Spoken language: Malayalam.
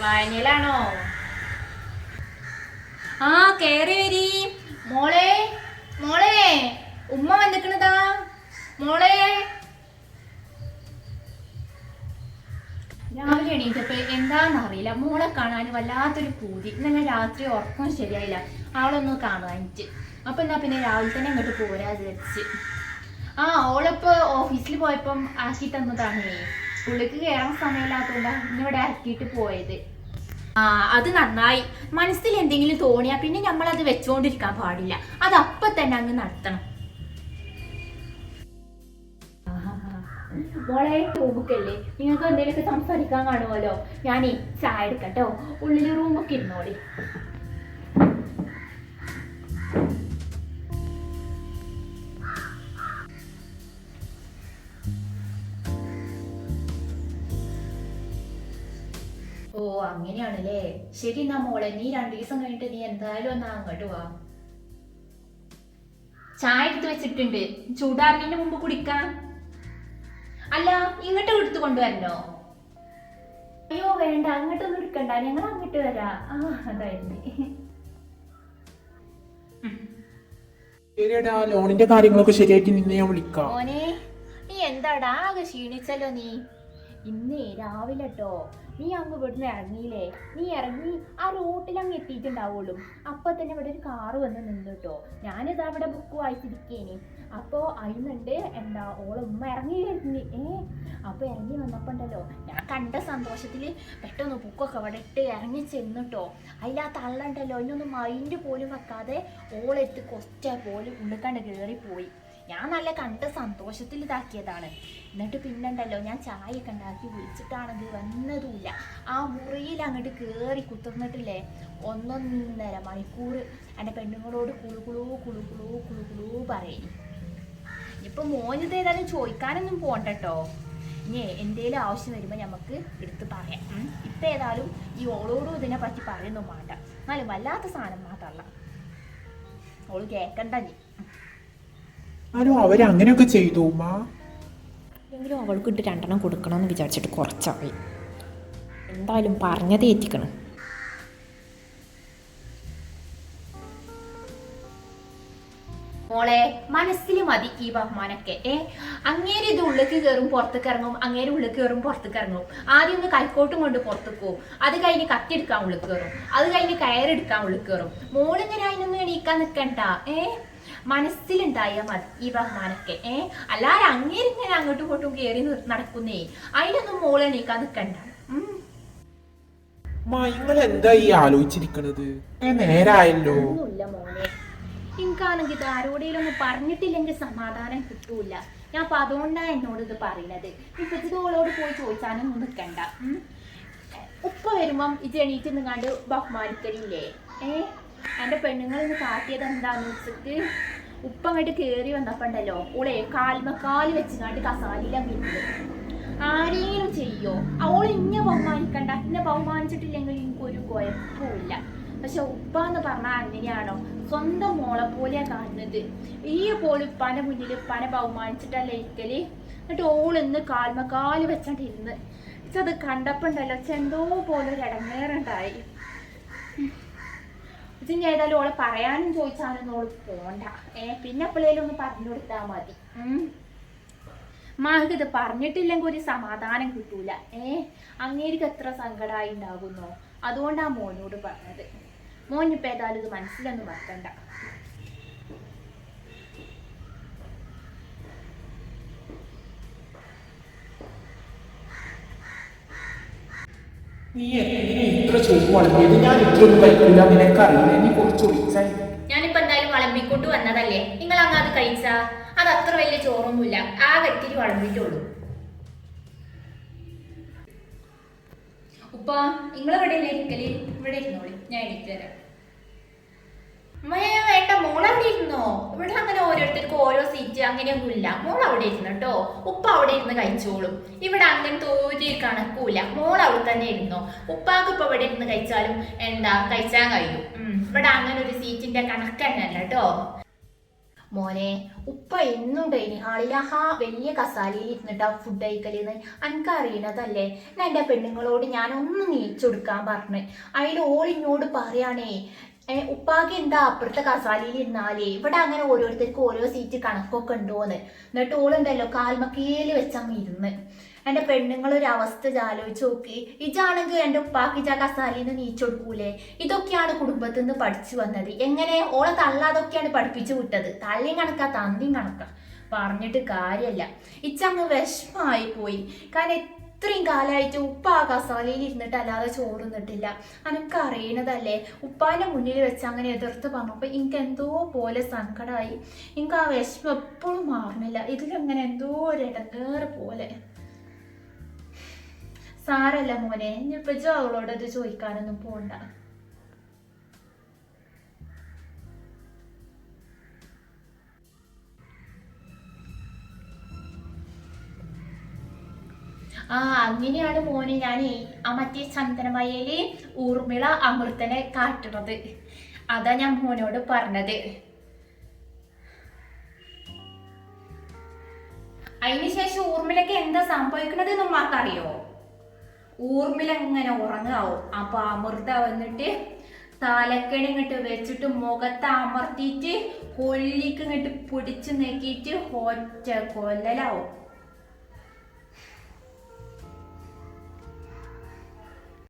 വായനയിലാണോ? ആ കേറി വരി. മോളെ മോളെ ഉമ്മ വന്നിക്കണതാ. മോളെ. രാവിലെ എണീറ്റപ്പോ എന്താണെന്നറിയില്ല മോളെ കാണാൻ വല്ലാത്തൊരു പൂതി. ഇന്നലെ രാത്രി ഉറക്കം ശരിയായില്ല. അവളൊന്നും കാണാനിട്ട്. അപ്പൊ എന്നാ പിന്നെ രാവിലെ തന്നെ അങ്ങോട്ട് പോരാ വിചാരിച്ച്. ആ ഓളിപ്പോ ഓഫീസിൽ പോയപ്പം ആക്കി തന്നതാണേ. പുള്ളിക്ക് കയറാൻ സമയമില്ലാത്തതുകൊണ്ടാണ് ഇന്നിവിടെ ഇറക്കിയിട്ട് പോയത്. ആ അത് നന്നായി. മനസ്സിൽ എന്തെങ്കിലും തോന്നിയാ പിന്നെ നമ്മൾ അത് വെച്ചുകൊണ്ടിരിക്കാൻ പാടില്ല. അത് അപ്പൊ തന്നെ അങ്ങ് നടത്തണം. മോളെ റൂമൊക്കെയല്ലേ നിങ്ങൾക്ക് എന്തെങ്കിലുമൊക്കെ സംസാരിക്കാൻ കാണുമല്ലോ? ഞാനേ ചായ എടുക്കട്ടോ. ഉള്ളിൽ റൂമൊക്കെ ഇരുന്നോളി. ഓ അങ്ങനെയാണല്ലേ. ശരി എന്നാ മോളെ നീ രണ്ടു ദിവസം കഴിഞ്ഞിട്ട് നീ എന്തായാലും ഒന്ന് അങ്ങോട്ട് വാ. ചായ എടുത്ത് വെച്ചിട്ടുണ്ട്. ചൂടാറിന് മുമ്പ് കുടിക്കാം. അല്ല ഇങ്ങോട്ട് എടുത്ത് കൊണ്ടുവരണോ? അയ്യോ വേണ്ട അങ്ങോട്ടൊന്നും എടുക്കണ്ട. ഞങ്ങൾ അങ്ങോട്ട് വരാ. ആ അതായിരുന്നു. ശരിയടാ ലോണിന്റെ കാര്യങ്ങളൊക്കെ ശരിയായിട്ട് നിന്നെ ഞാൻ വിളിക്കാം. മോനെ നീ എന്താടാ ആകെ ക്ഷീണിച്ചല്ലോ നീ? ഇന്നേ രാവിലെ ട്ടോ. നീ അങ്ങ് ഇവിടുന്ന് ഇറങ്ങിയില്ലേ? നീ ഇറങ്ങി ആ റോട്ടിൽ അങ്ങ് എത്തിയിട്ടുണ്ടാവുള്ളൂ. അപ്പൊ തന്നെ ഇവിടെ ഒരു കാറ് വന്ന് നിന്ന് കേട്ടോ ഞാനിതാ അവിടെ ബുക്ക് വായിച്ചിരിക്കേനി. അപ്പോൾ അയിന്നുണ്ട് എന്താ ഓളുമ്മ ഇറങ്ങി വരുന്നു. ഏ? അപ്പൊ ഇറങ്ങി വന്നപ്പോൾ ഉണ്ടല്ലോ ഞാൻ കണ്ട സന്തോഷത്തിൽ പെട്ടെന്ന് ബുക്കൊക്കെ അവിടെ ഇട്ട് ഇറങ്ങി ചെന്നിട്ടോ അതിലാ തള്ളണ്ടല്ലോ അതിനൊന്നും മൈൻഡ് പോലും വെക്കാതെ ഓളെടുത്ത് കൊസ്റ്റ പോലും ഉള്ളിക്കണ്ട് കയറിപ്പോയി ഞാൻ നല്ല കണ്ട് സന്തോഷത്തിൽ ഇതാക്കിയതാണ്. എന്നിട്ട് പിന്നുണ്ടല്ലോ ഞാൻ ചായയൊക്കെ ഉണ്ടാക്കി വിളിച്ചിട്ടാണെങ്കിൽ വന്നതുമില്ല. ആ മുറിയിൽ അങ്ങോട്ട് കയറി കുത്തിർന്നിട്ടില്ലേ ഒന്നൊന്നര മണിക്കൂർ എന്റെ പെണ്ണുങ്ങളോട് കുളുകുളൂ കുളുകുളൂ കുളുകുളൂ പറയും ഇപ്പൊ മോനിത് ഏതായാലും ചോദിക്കാനൊന്നും പോണ്ടട്ടോ. ഇനി എന്തേലും ആവശ്യം വരുമ്പോൾ നമുക്ക് എടുത്ത് പറയാം. ഇപ്പൊ ഏതായാലും ഈ ഓളോടും ഇതിനെ പറ്റി പറയുന്നു വേണ്ട. എന്നാലും വല്ലാത്ത സാധനം മാത്രല്ല. ഓൾ കേക്കണ്ട നീ ആരോ അവരങ്ങനെയൊക്കെ ചെയ്തു ഉമ്മ. എങ്കിലും അവൾക്ക് ഇട്ട് രണ്ടെണ്ണം കൊടുക്കണമെന്ന് വിചാരിച്ചിട്ട് കുറച്ചായി. എന്തായാലും പറഞ്ഞതേ എത്തിക്കണം. മോളെ മനസ്സിൽ മതി ഈ ബഹുമാനൊക്കെ ഏ? അങ്ങേര് ഇത് ഉള്ളിക്ക് കയറും പുറത്തേക്ക് ഇറങ്ങും അങ്ങേര് ഉള്ളിൽ കയറും പുറത്തേക്ക് ഇറങ്ങും. ആദ്യം ഒന്ന് കൈക്കോട്ടും കൊണ്ട് പുറത്തേക്ക് പോകും അത് കഴിഞ്ഞ് കത്തിയെടുക്കാൻ ഉള്ളിൽ കയറും അത് കഴിഞ്ഞ് കയറെടുക്കാൻ ഉള്ളിൽ കയറും മോളിങ്ങനെ അതിനൊന്നും എണീക്കാൻ നിൽക്കണ്ട ഏ? മനസ്സിലുണ്ടായാൽ മതി. ഈ ബഹുമാനൊക്കെ. ഏ? അല്ലാതെ അങ്ങേരിങ്ങനെ അങ്ങോട്ടും ഇങ്ങോട്ടും കയറി നടക്കുന്നേ. അതിനൊന്നും മോളെ എണീക്കാൻ നിൽക്കണ്ട നിങ്ങൾ എന്താ ഈ ആലോചിച്ചിരിക്കണത്? ഏ, നേരായല്ലോ. ഒന്നുമില്ല മോനെ എനിക്കാണെങ്കിൽ ഇത് ആരോടെങ്കിലും ഒന്ന് പറഞ്ഞിട്ടില്ലെങ്കിൽ സമാധാനം കിട്ടൂല. ഞാൻ അപ്പൊ അതുകൊണ്ടാണ് എന്നോട് ഇത് പറയുന്നത് ഇപ്പൊ ഇത് ഓളോട് പോയി ചോദിച്ചാനൊന്നും നിൽക്കണ്ട ഉം. ഉപ്പ വരുമ്പം ഇത് എണീറ്റ് നിങ്ങാണ്ട് ബഹുമാനിക്കലില്ലേ? ഏ? എന്റെ പെണ്ണുങ്ങൾ ഇന്ന് കാട്ടിയത് എന്താന്ന് വെച്ചിട്ട് ഉപ്പ അങ്ങോട്ട് കയറി വന്നപ്പോണ്ടല്ലോ. ഓളെ കാൽമക്കാൽ വെച്ചിങ്ങാണ്ട് കസാലിയിലാണ് വീട്ടിൽ ആരെങ്കിലും ചെയ്യോ? അവൾ ഇന്നെ ബഹുമാനിക്കണ്ട. എന്നെ ബഹുമാനിച്ചിട്ടില്ലെങ്കിൽ എനിക്ക് ഒരു കുഴപ്പമില്ല പക്ഷെ ഉപ്പ എന്ന് പറഞ്ഞാൽ അങ്ങനെയാണോ? സ്വന്തം മോളെ പോലെയാ കാണുന്നത്. ഈ പോലും ഉപ്പാന്റെ മുന്നിൽ ഉപ്പാനെ ബഹുമാനിച്ചിട്ടല്ല ഇരിക്കൽ? എന്നിട്ട് ഓൾ ഇന്ന് കാൽമക്കാൽ വെച്ചോണ്ടിരുന്ന് അത് കണ്ടപ്പോണ്ടല്ലോ ചെന്തോ പോലെ ഒരു ഇടങ്ങേറുണ്ടായി ഇതിന് ചെയ്താലും ഓളെ പറയാനും ചോദിച്ചാലും ഓൾ പോണ്ട. ഏ പിന്നെ പിള്ളേലും ഒന്ന് പറഞ്ഞു കൊടുത്താൽ മതി. മാർക്ക് ഇത് പറഞ്ഞിട്ടില്ലെങ്കിൽ ഒരു സമാധാനം കിട്ടൂല. ഏ അങ്ങേരിക്ക് എത്ര സങ്കടമായി ഉണ്ടാകുന്നോ അതുകൊണ്ടാ മോനോട് പറഞ്ഞത്. മോൻ ഇപ്പൊ ഏതായാലും ഇത് മനസ്സിലൊന്നും വെക്കണ്ട. നീ ഇത്ര ചോറ് വളമ്പിയത് ഞാൻ ഇത്രയൊന്നും കഴിക്കില്ല നിനക്കറിയില്ല നീ കുറച്ച് ഒളിച്ചായി. ഞാനിപ്പോ എന്തായാലും വളമ്പിക്കൊണ്ട് വന്നതല്ലേ? നിങ്ങൾ അങ്ങ് അത് കഴിച്ചാ. അത് അത്ര വലിയ ചോറൊന്നുമില്ല. ആ വ്യക്തി വളമ്പിട്ടുള്ളൂ. ഉപ്പ നിങ്ങളെവിടെ ഇരിക്കൽ? ഇവിടെ ഇരുന്നോളി. ഞാൻ എടുത്തു തരാം വേണ്ട മോൾ അവിടെ ഇരുന്നോ ഇവിടെ അങ്ങനെ ഓരോരുത്തർക്ക് ഓരോ സീറ്റ് മോൾ അവിടെ ഇരുന്ന് കേട്ടോ. ഉപ്പ അവിടെ ഇരുന്ന് കഴിച്ചോളും. ഇവിടെ കണക്കൂല മോൾ അവിടെ തന്നെ ഇരുന്നോ ഉപ്പാക്ക് ഇപ്പൊ ഇവിടെ ഇരുന്ന് കഴിച്ചാലും എന്താ കഴിച്ചാൻ കഴിയും. ഇവിടെ അങ്ങനെ ഒരു സീറ്റിന്റെ കണക്ക് തന്നെ അല്ല കേട്ടോ. മോനെ ഉപ്പ എന്നും ഡൈനിങ് ഹാളിൽ വലിയ കസാലയിൽ ഇരുന്നിട്ടാ ഫുഡ് കഴിക്കലെന്ന് എനിക്ക് അറിയണതല്ലേ? ഞാൻ എന്റെ പെണ്ണുങ്ങളോട് ഞാൻ ഒന്ന് നീച്ചെടുക്കാൻ പറഞ്ഞു. അതിൽ ഓളിഞ്ഞോട് പറയാണേ ഉപ്പാക്ക് എന്താ അപ്പുറത്തെ കസാലയിൽ ഇരുന്നാലേ? ഇവിടെ അങ്ങനെ ഓരോരുത്തർക്ക് ഓരോ സീറ്റ് കണക്കൊക്കെ ഉണ്ടോന്ന്. എന്നിട്ട് ഓളുണ്ടല്ലോ കാൽമക്കയിൽ വെച്ചങ്ങ് ഇരുന്ന്. എന്റെ പെണ്ണുങ്ങളൊരു അവസ്ഥ ആലോചിച്ച് നോക്കി. ഇജാണെങ്കിൽ എന്റെ ഉപ്പാക്ക് ഇജാ കസാലയിൽ നിന്ന് നീച്ചൊടുക്കൂലേ ഇതൊക്കെയാണ് കുടുംബത്തിൽ നിന്ന് പഠിച്ചു വന്നത്. എങ്ങനെ? ഓളെ തള്ള അതൊക്കെയാണ് പഠിപ്പിച്ചു വിട്ടത്. തള്ളിയും കണക്കാ തന്തിയും കണക്കാ. പറഞ്ഞിട്ട് കാര്യമല്ല ഇച്ചങ്ങ് വിഷമായി പോയി. കാരണം ഇത്രയും കാലമായിട്ട് ഉപ്പ ആ കസാലയിൽ ഇരുന്നിട്ട് അല്ലാതെ ചോറുന്നിട്ടില്ല അനക്ക് അറിയണതല്ലേ? ഉപ്പാന്റെ മുന്നിൽ വെച്ച് അങ്ങനെ എതിർത്ത് പറഞ്ഞപ്പോൾ എനിക്ക് എന്തോ പോലെ സങ്കടമായി എനിക്ക് ആ വിഷമം എപ്പോഴും മാറുന്നില്ല ഇതിലങ്ങനെ എന്തോ ഒരു ഇടങ്ങേറ് പോലെ. സാരല്ല മോനെ ഇനിയിപ്പോ ജോ അവളോട് അത് ചോദിക്കാനൊന്നും പോണ്ട. ആ അങ്ങനെയാണ് മോനെ ഞാൻ ആ മറ്റേ ചന്ദനമയയിൽ ഊർമിള അമൃതനെ കാട്ടണത്. അതാ ഞാൻ മോനോട് പറഞ്ഞത്. അതിനുശേഷം ഊർമിളക്ക് എന്താ സംഭവിക്കണത് നമ്മക്കറിയോ ഊർമിള ഇങ്ങനെ ഉറങ്ങാവും. അപ്പൊ അമൃത വന്നിട്ട് തലക്കണി ഇങ്ങോട്ട് വെച്ചിട്ട് മുഖത്ത് അമർത്തിയിട്ട് കൊല്ലിക്ക് ഇങ്ങോട്ട് പിടിച്ചു നീക്കിയിട്ട് ഒറ്റ കൊല്ലലാവും.